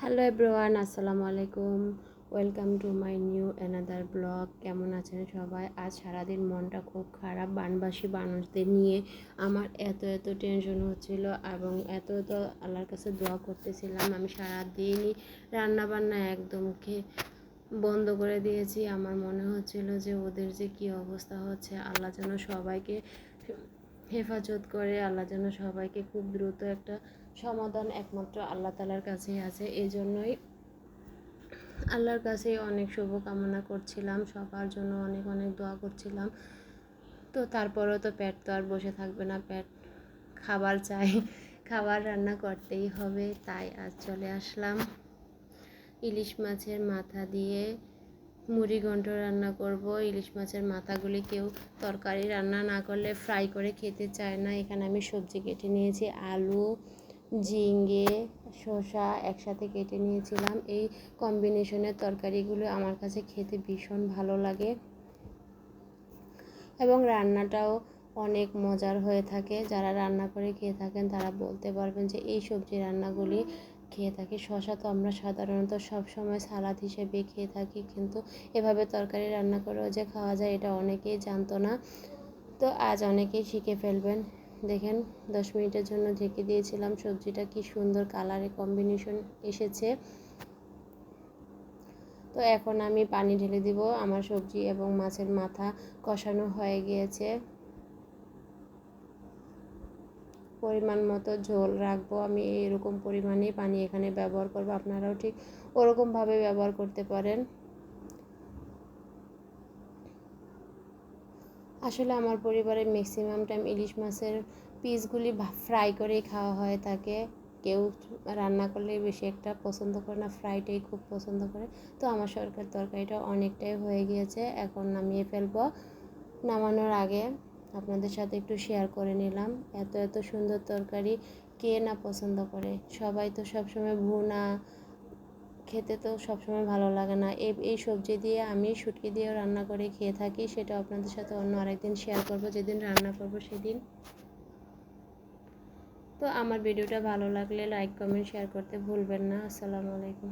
Hello everyone আসসালামু আলাইকুম welcome to my new another blog কেমন আছেন সবাই? আজ সারাদিন মনটা খুব খারাপ, বানবাসী মানুষদের নিয়ে। আমার এত এত টেনশন হচ্ছিল এবং এত এত আল্লাহর কাছে দোয়া করতেছিলাম। আমি সারাদিনই রান্না বান্না একদম খেয়ে বন্ধ করে দিয়েছি। আমার মনে হচ্ছিল যে ওদের যে কী অবস্থা হচ্ছে, আল্লাহ যেন সবাইকে হেফাজত করে, আল্লাহ যেন সবাইকে খুব দ্রুত একটা সমাধান একমাত্র আল্লাহ তালার কাছেই আছে। এই জন্যই আল্লাহর কাছে অনেক শুভকামনা করছিলাম, সবার জন্য অনেক অনেক দোয়া করছিলাম। তো তারপরেও তো পেট তো আর বসে থাকবে না, পেট খাবার চাই, খাবার রান্না করতেই হবে, তাই আজ চলে আসলাম। ইলিশ মাছের মাথা দিয়ে মুড়ি ঘন্ট রান্না করব। ইলিশ মাছের মাথাগুলি কেউ তরকারি রান্না না করলে ফ্রাই করে খেতে চায় না। এখানে আমি সবজি কেটে নিয়েছি, আলু ঝিঙ্গে শসা একসাথে কেটে নিয়েছিলাম। এই কম্বিনেশনের তরকারিগুলো আমার কাছে খেতে ভীষণ ভালো লাগে এবং রান্নাটাও অনেক মজার হয়ে থাকে। যারা রান্না করে খেয়ে থাকেন, তারা বলতে পারবেন যে এই সবজি রান্নাগুলি খেয়ে থাকি। শশা তো আমরা সাধারণত সব সময় সালাদ হিসেবে খেয়ে থাকি, কিন্তু এভাবে তরকারি রান্না করেও যে খাওয়া যায়, এটা অনেকেই জানতো না। তো আজ অনেকেই শিখে ফেলবেন দেখেন, দশ মিনিটের জন্য ঢেকে দিয়েছিলাম। সবজিটা কি সুন্দর কালারে কম্বিনেশন এসেছে। তো এখন আমি পানি ঢেলে দিব। আমার সবজি এবং মাছের মাথা কষানো হয়ে গিয়েছে। পরিমাণ মতো ঝোল রাখব। আমি এরকম পরিমাণেই পানি এখানে ব্যবহার করব। আপনারাও ঠিক ওরকমভাবে ব্যবহার করতে পারেন। আসলে আমার পরিবারে ম্যাক্সিমাম টাইম ইলিশ মাছের পিসগুলি ফ্রাই করেই খাওয়া হয় থাকে কেউ রান্না করলে বেশি একটা পছন্দ করে না ফ্রাইটাই খুব পছন্দ করে। তো আমার সরকার তরকারিটা অনেকটাই হয়ে গিয়েছে, এখন নামিয়ে ফেলব। নামানোর আগে আপনাদের সাথে একটু শেয়ার করে নিলাম, এত এত সুন্দর তরকারি কে না পছন্দ করে? সবাই তো সবসময় ভুনা খেতে তো সবসময় ভালো লাগে না। এই এই সবজি দিয়ে আমি শুটকি দিয়েও রান্না করে খেয়ে থাকি সেটা আপনাদের সাথে অন্য আরেকদিন শেয়ার করব, যেদিন রান্না করব সেদিন। তো আমার ভিডিওটা ভালো লাগলে লাইক কমেন্ট শেয়ার করতে ভুলবেন না। আসসালামু আলাইকুম।